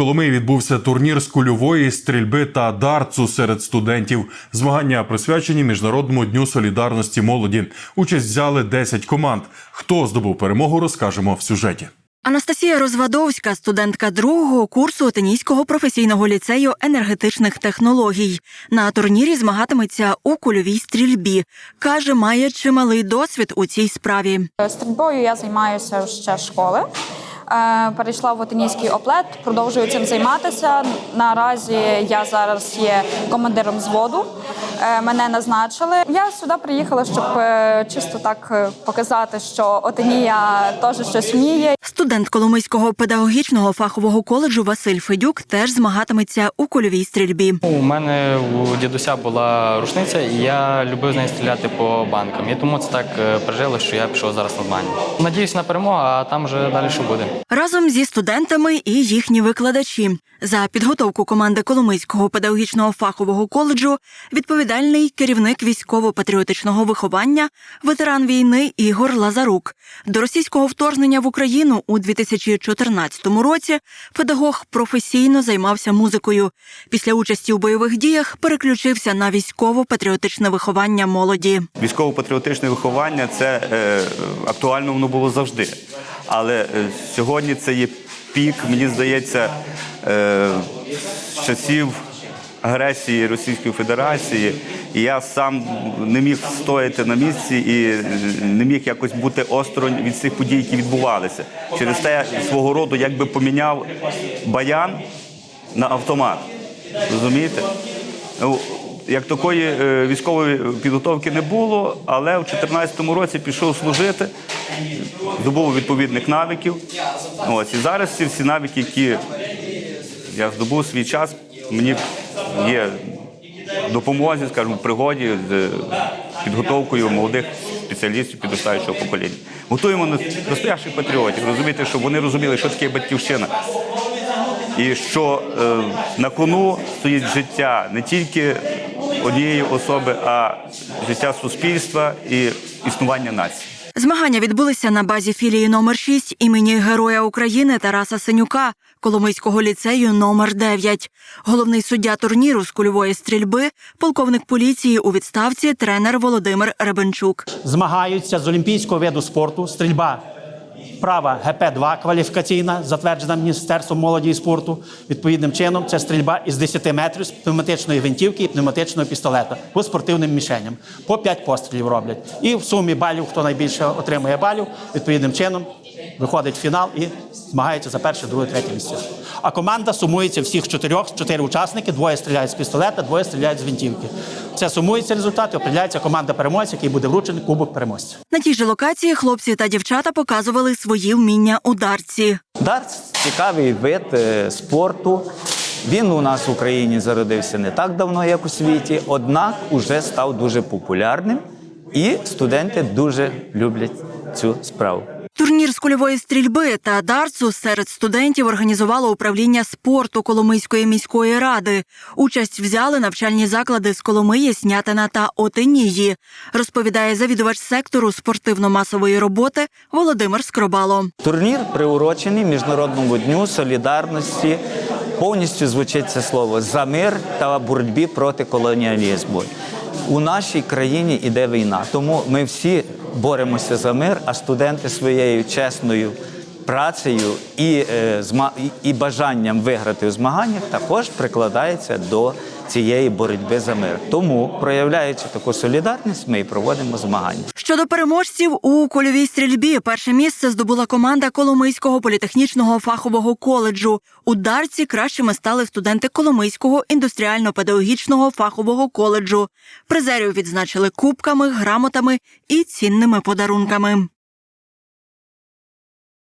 Коломиї відбувся турнір з кульової стрільби та дартсу серед студентів. Змагання присвячені міжнародному дню солідарності молоді. Участь взяли 10 команд. Хто здобув перемогу, розкажемо в сюжеті. Анастасія Розвадовська, студентка другого курсу Отинійського професійного ліцею енергетичних технологій. На турнірі змагатиметься у кульовій стрільбі. Каже, має чималий досвід у цій справі. Стрільбою я займаюся ще школи. Е, Перейшла в Отинійський оплет, продовжую цим займатися. Наразі я зараз є командиром взводу. Е, Мене назначили. Я сюди приїхала, щоб е, чисто так е, показати, що Отинія теж щось вміє. Студент Коломийського педагогічного фахового коледжу Василь Федюк теж змагатиметься у кульовій стрільбі. У мене у дідуся була рушниця, і я любив з нею стріляти по банкам. І тому це так прижило, що я пішов зараз на змагання. Надіюсь на перемогу, а там вже далі що буде. Разом зі студентами і їхні викладачі за підготовку команди Коломийського педагогічного фахового коледжу відповідальний керівник військово-патріотичного виховання, ветеран війни Ігор Лазарук. До російського вторгнення в Україну у 2014 році педагог професійно займався музикою. Після участі у бойових діях переключився на військово-патріотичне виховання молоді. Військово-патріотичне виховання це е, актуально воно було завжди. Але е, сьогодні це є пік, мені здається, е, часів агресії Російської Федерації. І я сам не міг стояти на місці і не міг якось бути осторонь від цих подій, які відбувалися. Через те свого роду якби поміняв баян на автомат. Розумієте? Ну, Як такої е, військової підготовки не було, але в 2014 році пішов служити, здобув відповідних навиків. Ось і зараз ці всі навики, які я здобув свій час, мені є допомозі, скажімо, пригоді з підготовкою молодих спеціалістів підростаючого покоління. Готуємо на- настоящих патріотів, розумієте, щоб вони розуміли, що таке батьківщина. І що е, на кону стоїть життя не тільки однієї особи, а життя суспільства і існування нації. Змагання відбулися на базі філії номер 6 імені Героя України Тараса Синюка Коломийського ліцею номер 9 Головний суддя турніру з кульової стрільби, полковник поліції у відставці, тренер Володимир Ребенчук. змагаються з олімпійського виду спорту стрільба. Права ГП-2 кваліфікаційна, затверджена Міністерством молоді і спорту. Відповідним чином це стрільба із 10 метрів з пневматичної гвинтівки і пневматичного пістолета по спортивним мішеням. По 5 пострілів роблять. І в сумі балів, хто найбільше отримує балів, відповідним чином виходить в фінал і змагається за перше, друге, третє місце. А команда сумується всіх чотирьох, чотири учасники, двоє стріляють з пістолета, двоє стріляють з гвинтівки. Це сумується результати, определяється команда переможця, який буде вручений кубок переможця. На тій же локації хлопці та дівчата показували свої вміння у дартсі. Дартс цікавий вид е, спорту. Він у нас в Україні зародився не так давно, як у світі, однак уже став дуже популярним, і студенти дуже люблять цю справу. Турнір з кульової стрільби та дартсу серед студентів організувало управління спорту Коломийської міської ради. Участь взяли навчальні заклади з Коломиї, Снятина та Отинії, розповідає завідувач сектору спортивно-масової роботи Володимир Скробало. Турнір приурочений Міжнародному дню солідарності. Повністю звучить це слово за мир та боротьбі проти колоніалізму. У нашій країні іде війна, тому ми всі боремося за мир, а студенти своєю чесною працею і, е, і бажанням виграти у змаганнях також прикладаються до цієї боротьби за мир. Тому, проявляючи таку солідарність, ми і проводимо змагання. Щодо переможців у кольовій стрільбі, перше місце здобула команда Коломийського політехнічного фахового коледжу. У дарці кращими стали студенти Коломийського індустріально-педагогічного фахового коледжу. Призерів відзначили кубками, грамотами і цінними подарунками.